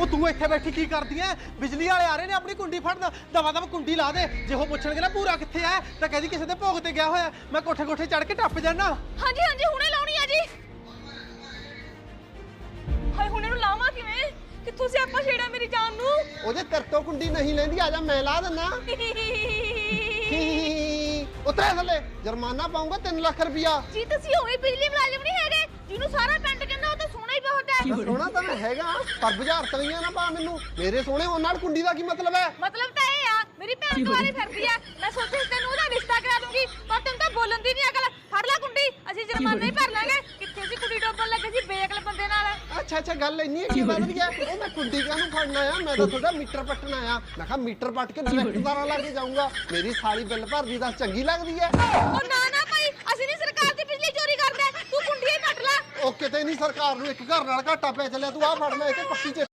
ਉਹ ਤੂੰ ਇੱਥੇ ਬੈਠੀ ਕੀ ਕਰਦੀ ਐ? ਬਿਜਲੀ ਵਾਲੇ ਆ ਰਹੇ ਨੇ ਆਪਣੀ ਕੁੰਡੀ ਫੜਨ। ਦਵਾ ਦਵਾ ਕੁੰਡੀ ਲਾ ਦੇ। ਜੇ ਉਹ ਪੁੱਛਣਗੇ ਨਾ ਪੂਰਾ ਕਿੱਥੇ ਐ ਤਾਂ ਕਹਿੰਦੀ ਕਿਸੇ ਦੇ ਭੋਗ ਤੇ ਗਿਆ ਹੋਇਆ। ਮੈਂ ਕੋਠੇ ਕੋਠੇ ਚੜ ਕੇ ਟੱਪ ਜਾਣਾ ਹਾਂਜੀ ਹਾਂਜੀ ਹੁਣੇ ਲਾਉਣੀ ਆ ਜੀ। ਹਾਏ ਹੁਣ ਇਹਨੂੰ ਲਾਵਾਂ ਕਿਵੇਂ? ਕਿੱਥੋਂ ਸੇ ਆਪਾਂ ਛੇੜਾ ਮੇਰੀ ਜਾਨ ਨੂੰ? ਉਹਦੇ ਤੇਰੇ ਤੋਂ ਕੁੰਡੀ ਨਹੀਂ ਲੈਂਦੀ ਆ ਜਾ ਮੈਂ ਲਾ ਦਿੰਨਾ। ਉਤਰੇ ਥੱਲੇ। ਜੁਰਮਾਨਾ ਪਾਉਂਗਾ 3 ਲੱਖ ਰੁਪਇਆ। ਜੀ ਤੁਸੀਂ ਹੋਏ ਬਿਜਲੀ ਮੁਲਾਜ਼ਮ ਨਹੀਂ ਹੈਗੇ? ਸੋਹਣਾ ਹੀ ਹੈ ਤਾਂ ਮੈਂ ਹੈਗਾ ਪਰ ਬੁਝਾਰ ਤਵੀਆਂ ਨਾ ਪਾ ਮੈਨੂੰ। ਮੇਰੇ ਸੋਹਣੇ ਉਹ ਨਾਲ ਕੁੰਡੀ ਦਾ ਕੀ ਮਤਲਬ ਹੈ? ਮਤਲਬ ਤਾਂ ਇਹ ਆ ਮੇਰੀ ਭੈਣ ਦੁਆਰੇ ਫਿਰਦੀ ਆ। ਮੈਂ ਸੋਚਿਆ ਸੀ ਤੈਨੂੰ ਉਹਦਾ ਰਿਸ਼ਤਾ ਕਰਾ ਦੂੰਗੀ ਪਰ ਤੈਨੂੰ ਤਾਂ ਬੋਲਣ ਦੀ ਨਹੀਂ ਅਕਲ। ਫੜ ਲੈ ਕੁੰਡੀ ਅਸੀਂ ਜੁਰਮਾਨਾ ਹੀ ਭਰ ਲਾਂਗੇ। ਕਿੱਥੇ ਸੀ ਕੁੜੀ ਡੋਬਣ ਲੱਗੇ ਸੀ ਬੇਅਕਲ ਬੰਦੇ ਨਾਲ। ਅੱਛਾ ਅੱਛਾ ਗੱਲ ਇੰਨੀ ਕੀ ਵੱਧ ਗਿਆ ਉਹ ਮੈਂ ਕੁੰਡੀ ਕਾਹਨੂੰ ਫੜਨਾ ਆ ਮੈਂ ਤਾਂ ਤੁਹਾਡਾ ਮੀਟਰ ਪੱਟਣਾ ਆ ਮੈਂ ਕਿਹਾ ਮੀਟਰ ਪੱਟ ਕੇ ਡਾਇਰੈਕਟਦਾਰਾਂ ਲਾ ਕੇ ਜਾਊਂਗਾ। ਮੇਰੀ ਸਾਲੀ ਬਿੱਲ ਭਰਦੀ ਦੱਸ ਚੰਗੀ ਲੱਗਦੀ ਹੈ। ਉਹ ਨਾ ਨਾ ਭਾਈ ਅਸੀਂ ਨਹੀਂ ਸਰਕਾਰ ਦੀ ਬਿਜਲੀ ਚੋਰੀ ਕਰਦੇ ਤੂੰ ਕੁੰਡੀ ਹੀ ਕੱਟ ਲੈ ਉਹ ਕਿਤੇ ਨਹੀਂ ਸਰਕਾਰ ਨੂੰ ਇੱਕ ਘਰ ਨਾਲ ਘਾਟਾ ਪੈ ਚੱਲਿਆ, ਤੂੰ ਆਹ ਫੜ ਲੈ ਇੱਥੇ ਪੱਕੀ ਚ।